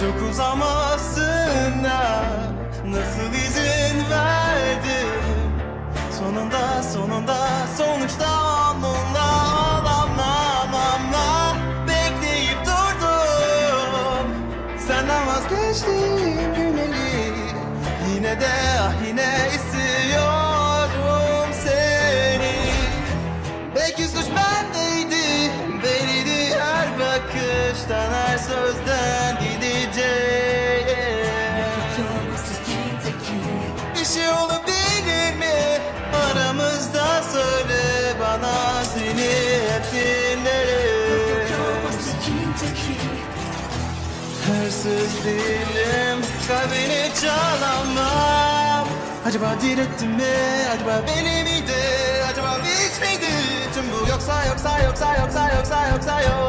Çok uzamasına Nasıl izin verdim Sonunda sonunda sonuçta onunla olamamamla Bekleyip durdum Senden vazgeçtim güneli Yine de ah yine istiyorum seni. Belki suç bendeydi Belliydi her bakıştan her sözden dinlerim Hırsız değilim kalbini çalamam Acaba direttim mi? Acaba beni miydi? Acaba hiç miydi? Tüm bu yoksa yoksa yoksa yoksa yoksa yoksa yok